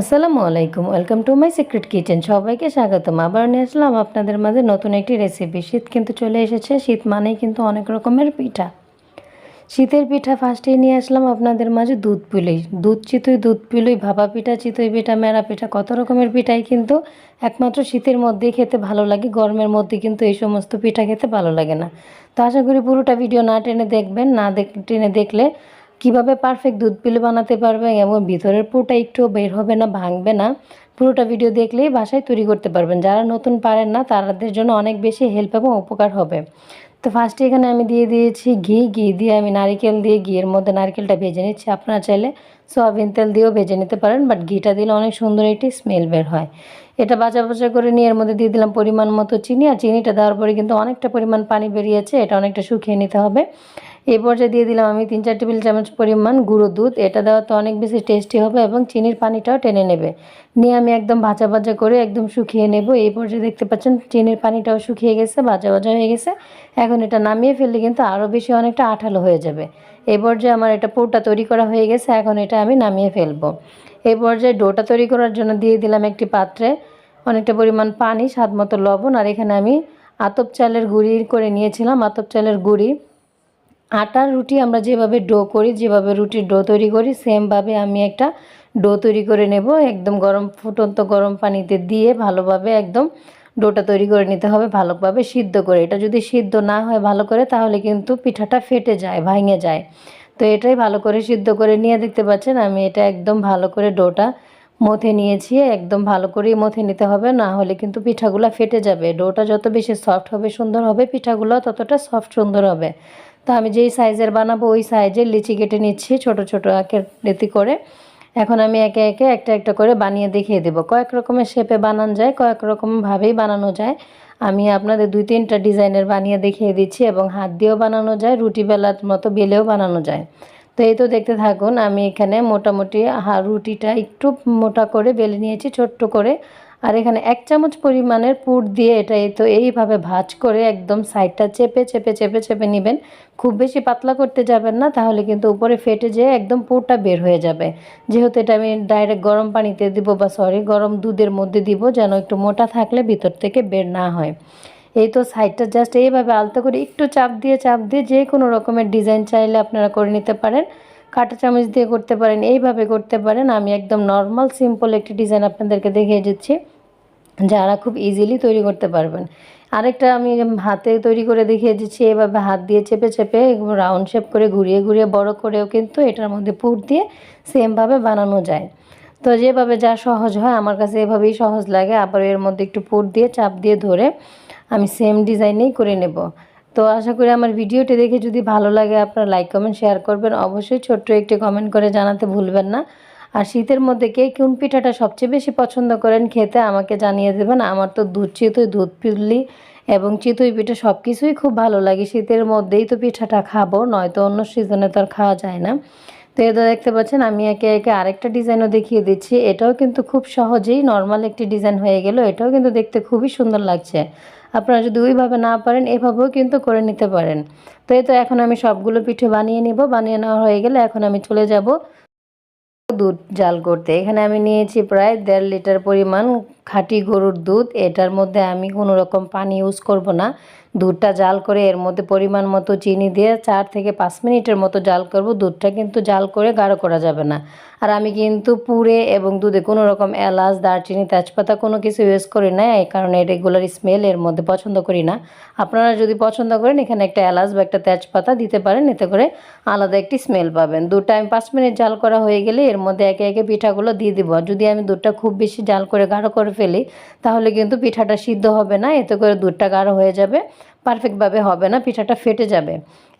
আসসালামু আলাইকুম, welcome to my secret kitchen. সবাইকে স্বাগতম। আবার নিয়ে আসলাম আপনাদের মাঝে নতুন একটি রেসিপি। শীত কিন্তু চলে এসেছে। শীত মানেই কিন্তু অনেক রকমের পিঠা। শীতের পিঠা ফার্স্টেই নিয়ে আসলাম আপনাদের মাঝে দুধ পুলি। দুধ চিতই, দুধ পুলি, ভাপা পিঠা, চিতই পিঠা, মেরা পিঠা, কত রকমের পিঠাই কিন্তু একমাত্র শীতের মধ্যেই খেতে ভালো লাগে। গরমের মধ্যে কিন্তু এই সমস্ত পিঠা খেতে ভালো লাগে না। তো আশা করি পুরোটা ভিডিও না টেনে দেখবেন। না টেনে দেখলে কীভাবে পারফেক্ট দুধ পিলে বানাতে পারবে, এবং ভিতরের পুরোটা একটু বের হবে না, ভাঙবে না, পুরোটা ভিডিও দেখলেই বাসায় তৈরি করতে পারবেন। যারা নতুন পারেন না, তাদের জন্য অনেক বেশি হেল্প এবং উপকার হবে। তো ফার্স্টে এখানে আমি দিয়ে দিয়েছি ঘি। ঘি দিয়ে আমি নারিকেল দিয়ে ঘিয়ের মধ্যে নারকেলটা ভেজে নিচ্ছি। আপনারা চাইলে সয়াবিন তেল দিয়েও ভেজে নিতে পারেন বাট ঘিটা দিলে অনেক সুন্দর একটি স্মেল বের হয়। এটা বাজা বাজা করে নিয়ে এর মধ্যে দিয়ে দিলাম পরিমাণ মতো চিনি, আর চিনিটা দেওয়ার পরে কিন্তু অনেকটা পরিমাণ পানি বেরিয়েছে, এটা অনেকটা শুকিয়ে নিতে হবে। এই পর্যায়ে দিয়ে দিলাম আমি তিন চার টেবিল চামচ পরিমাণ গুঁড়ো দুধ। এটা দেওয়া তো অনেক বেশি টেস্টি হবে এবং চিনির পানিটাও টেনে নেবে। নিয়ে আমি একদম ভাজা ভাজা করে একদম শুকিয়ে নেব। এই পর্যায়ে দেখতে পাচ্ছেন চিনির পানিটাও শুকিয়ে গেছে, ভাজা ভাজা হয়ে গেছে। এখন এটা নামিয়ে ফেললে কিন্তু আরও বেশি অনেকটা আঠালো হয়ে যাবে। এই পর্যায়ে আমার এটা পুরটা তৈরি করা হয়ে গেছে, এখন এটা আমি নামিয়ে ফেলব। এই পর্যায়ে ডোটা তৈরি করার জন্য দিয়ে দিলাম একটি পাত্রে অনেকটা পরিমাণ পানি স্বাদ মতো লবণ। আর এখানে আমি আতপ চালের গুঁড়ি করে নিয়েছিলাম। আতপ চালের গুঁড়ি আটার রুটি আমরা যেভাবে ডো করি, যেভাবে রুটির ডো তৈরি করি, সেমভাবে আমি একটা ডো তৈরি করে নেব। একদম গরম, ফুটন্ত গরম পানিতে দিয়ে ভালোভাবে একদম ডোটা তৈরি করে নিতে হবে, ভালোভাবে সিদ্ধ করে। এটা যদি সিদ্ধ না হয় ভালো করে, তাহলে কিন্তু পিঠাটা ফেটে যায়, ভাঙে যায়। তো এটাই ভালো করে সিদ্ধ করে নিয়ে দেখতে পাচ্ছেন, আমি এটা একদম ভালো করে ডোটা মথে নিয়েছি, একদম ভালো করেই মথে নিতে হবে, না হলে কিন্তু পিঠাগুলো ফেটে যাবে। ডোটা যত বেশি সফট হবে, সুন্দর হবে, পিঠাগুলো ততটা সফট সুন্দর হবে। তো আমি যেই সাইজের বানাবো, ওই সাইজের লিচি কেটে নিচ্ছি ছোট ছোট রেতি করে। এখন আমি একে একে একটা একটা করে বানিয়ে দেখিয়ে দেবো। কয়েক রকমের শেপে বানানো যায়, কয়েক রকমভাবেই বানানো যায়। আমি আপনাদের দুই, তিনটা ডিজাইনের বানিয়ে দেখিয়ে দিচ্ছি এবং হাত দিয়েও বানানো যায়, রুটি বেলার মতো বেলেও বানানো যায়। তো এই তো দেখতে থাকুন, আমি এখানে মোটামুটি রুটিটা একটু মোটা করে বেলে নিয়েছি, ছোট্ট করে। আর এখানে এক চামচ পরিমাণের পুর দিয়ে এটা এই তো এইভাবে ভাজ করে একদম সাইডটা চেপে চেপে চেপে চেপে নেবেন। খুব বেশি পাতলা করতে যাবেন না, তাহলে কিন্তু উপরে ফেটে যেয়ে একদম পুরটা বের হয়ে যাবে। যেহেতু এটা আমি ডাইরেক্ট গরম পানিতে দিব বা সরি, গরম দুধের মধ্যে দিব যেন একটু মোটা থাকলে ভিতর থেকে বের না হয়। এই তো সাইডটা জাস্ট এইভাবে আলতো করে একটু চাপ দিয়ে চাপ দিয়ে যে কোনো রকমের ডিজাইন চাইলে আপনারা করে নিতে পারেন। কাঁটা চামচ দিয়ে করতে পারেন, এইভাবে করতে পারেন। আমি একদম নর্মাল সিম্পল একটি ডিজাইন আপনাদেরকে দেখিয়ে দিচ্ছি, যারা খুব ইজিলি তৈরি করতে পারবেন। আরেকটা আমি হাতে তৈরি করে দেখিয়ে দিচ্ছি, এভাবে হাত দিয়ে চেপে চেপে রাউন্ড শেপ করে ঘুরিয়ে ঘুরিয়ে বড় করেও কিন্তু এটার মধ্যে পুর দিয়ে সেমভাবে বানানো যায়। তো যেভাবে যা সহজ হয়, আমার কাছে এভাবেই সহজ লাগে। আবার এর মধ্যে একটু পুর দিয়ে, চাপ দিয়ে ধরে আমি সেম ডিজাইনেই করে নেব। তো আশা করি আমার ভিডিওটি দেখে যদি ভালো লাগে আপনারা লাইক কমেন্ট শেয়ার করবেন। অবশ্যই ছোট্ট একটি কমেন্ট করে জানাতে ভুলবেন না। আর শীতের মধ্যে কে কোন পিঠাটা সবচেয়ে বেশি পছন্দ করেন খেতে আমাকে জানিয়ে দেবেন। আমার তো দুধ, চিতই দুধ পিল্লি এবং চিতই পিঠা সব কিছুই খুব ভালো লাগে। শীতের মধ্যেই তো পিঠাটা খাব, নয়তো অন্য সিজনে তো আর খাওয়া যায় না। তো এটা দেখতে পাচ্ছেন, আমি একে একে আরেকটা ডিজাইনও দেখিয়ে দিচ্ছি। এটাও কিন্তু খুব সহজেই নর্মাল একটি ডিজাইন হয়ে গেল। এটাও কিন্তু দেখতে খুবই সুন্দর লাগছে। আপনারা যদি ওইভাবে না পারেন, এভাবেও কিন্তু করে নিতে পারেন। তো এই তো এখন আমি সবগুলো পিঠে বানিয়ে নিব। বানিয়ে নেওয়া হয়ে গেলে এখন আমি চলে যাব দুধ জাল করতে। এখানে আমি নিয়েছি প্রায় দেড় লিটার পরিমাণ খাঁটি গরুর দুধ, এটার মধ্যে আমি কোনো রকম পানি ইউজ করব না। দুধটা জাল করে এর মধ্যে পরিমাণ মতো চিনি দিয়ে চার থেকে পাঁচ মিনিটের মতো জাল করব। দুধটা কিন্তু জাল করে গাঢ় করা যাবে না। আর আমি কিন্তু পুরে এবং দুধে কোনো রকম এলাচ, দারচিনি, তেজপাতা কোনো কিছু ইউজ করি না। এই কারণে রেগুলার স্মেল এর মধ্যে পছন্দ করি না। আপনারা যদি পছন্দ করেন, এখানে একটা এলাচ বা একটা তেজপাতা দিতে পারেন। এতে করে আলাদা একটি স্মেল পাবেন। দুধটা আমি পাঁচ মিনিট জাল করা হয়ে গেলে এর মধ্যে একে একে পিঠাগুলো দিয়ে দিব। যদি আমি দুধটা খুব বেশি জাল করে গাঢ় করে ফেলি তাহলে কিন্তু পিঠাটা সিদ্ধ হবে না এতে করে দুধটা গাঢ় হয়ে যাবে। পারফেক্টভাবে হবে না, পিঠাটা ফেটে যাবে।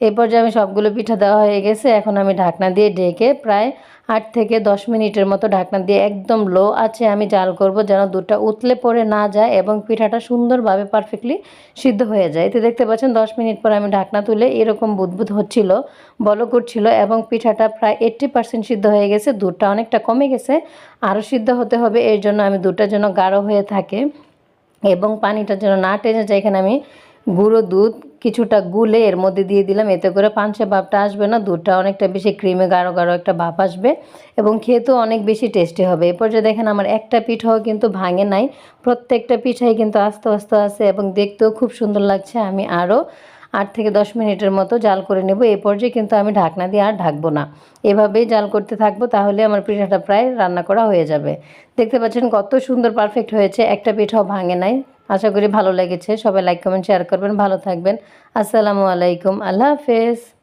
এরপর যে আমি সবগুলো পিঠা দেওয়া হয়ে গেছে। এখন আমি ঢাকনা দিয়ে ঢেকে প্রায় আট থেকে দশ মিনিটের মতো ঢাকনা দিয়ে একদম লো আছে আমি জাল করব যেন দুধটা উতলে পড়ে না যায় এবং পিঠাটা সুন্দরভাবে পারফেক্টলি সিদ্ধ হয়ে যায়। এতে দেখতে পাচ্ছেন দশ মিনিট পর আমি ঢাকনা তুলে এরকম বুদবুদ হচ্ছিল বলো করছিল এবং পিঠাটা প্রায় এইট্টি পার্সেন্ট সিদ্ধ হয়ে গেছে। দুধটা অনেকটা কমে গেছে, আরও সিদ্ধ হতে হবে। এর জন্য আমি দুধটা যেন গাঢ় হয়ে থাকে এবং পানিটা যেন না টেনে যায়, এখানে আমি গুঁড়ো দুধ, কিছুটা গুলে এর মধ্যে দিয়ে দিলাম। এতে করে পাঞ্চে ভাবটা আসবে না, দুধটা অনেকটা বেশি ক্রিমে গাঢ় গাঢ় একটা ভাপ আসবে এবং খেতেও অনেক বেশি টেস্টি হবে। এরপর যে দেখেন আমার একটা পিঠাও কিন্তু ভাঙে নাই। প্রত্যেকটা পিঠাই কিন্তু আস্তে আস্তে আছে এবং দেখতেও খুব সুন্দর লাগছে। আমি আরও আট থেকে দশ মিনিটের মতো জাল করে নেব। এই পর্যায়ে কিন্তু আমি ঢাকনা দিয়ে আর ঢাকবো না। এভাবেই জাল করতে থাকব, তাহলে আমার পিঠাটা প্রায় রান্না করা হয়ে যাবে। দেখতে পাচ্ছেন কত সুন্দর পারফেক্ট হয়েছে। একটা পিঠাও ভাঙে নাই। আশা করি ভালো লেগেছে। সবাই লাইক কমেন্ট শেয়ার করবেন। ভালো থাকবেন। আসসালামু আলাইকুম। আল্লাহ হাফেজ।